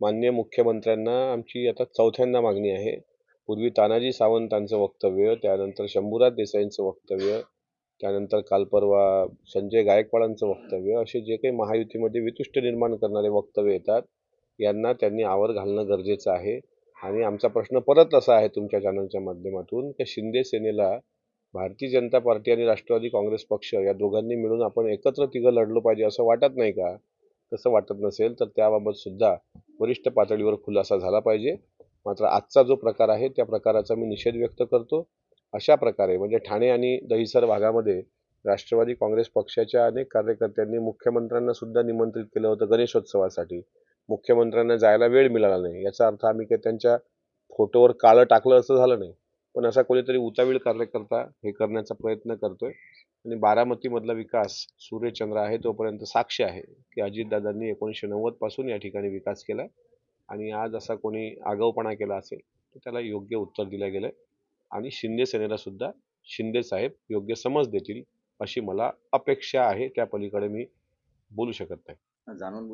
माननीय मुख्यमंत्र्यांना आमची आता चौथ्यांदा मागणी आहे. पूर्वी तानाजी सावंतांचं वक्तव्य त्यानंतर शंभूराज देसाईंचं वक्तव्य त्यानंतर काल परवा संजय गायकवाडांचं वक्तव्य असे जे काही महायुतीमध्ये वितुष्ट निर्माण करणारे वक्तव्य येतात यांना त्यांनी आवर घालणं गरजेचं आहे. आणि आमचा प्रश्न परत असा आहे तुमच्या चॅनलच्या माध्यमातून की शिंदे सेनेला भारतीय जनता पार्टी आणि राष्ट्रवादी काँग्रेस पक्ष या दोघांनी मिळून आपण एकत्र तिघं लढलो पाहिजे असं वाटत नाही का? तसं वाटत नसेल तर त्याबाबत सुद्धा वरिष्ठ पातळीवर खुलासा झाला पाहिजे. मात्र आजचा जो प्रकार आहे त्या प्रकाराचा मी निषेध व्यक्त करतो. अशा प्रकारे म्हणजे ठाणे आणि दहिसर भागामध्ये राष्ट्रवादी काँग्रेस पक्षाच्या अनेक कार्यकर्त्यांनी मुख्यमंत्र्यांना सुद्धा निमंत्रित केलं होतं गणेशोत्सवासाठी. मुख्यमंत्र्यांना जायला वेळ मिळाला नाही. याचा अर्थ आम्ही काही त्यांच्या फोटोवर काळं टाकलं असं झालं नाही. पण असा कोणीतरी उतावीळ कार्यकर्ता हे करण्याचा प्रयत्न करतोय. आणि बारामतीमधला विकास सूर्यचंद्र आहे तोपर्यंत साक्ष आहे की अजितदादांनी एकोणीसशे नव्वदपासून या ठिकाणी विकास केला आणि आज असा कोणी आगाऊपणा केला असेल तर त्याला योग्य उत्तर दिलं गेलं आणि शिंदे सेनेला सुद्धा शिंदे साहेब योग्य समज देतील अशी मला अपेक्षा आहे. त्या पलीकडे मी बोलू शकत नाही. जाणून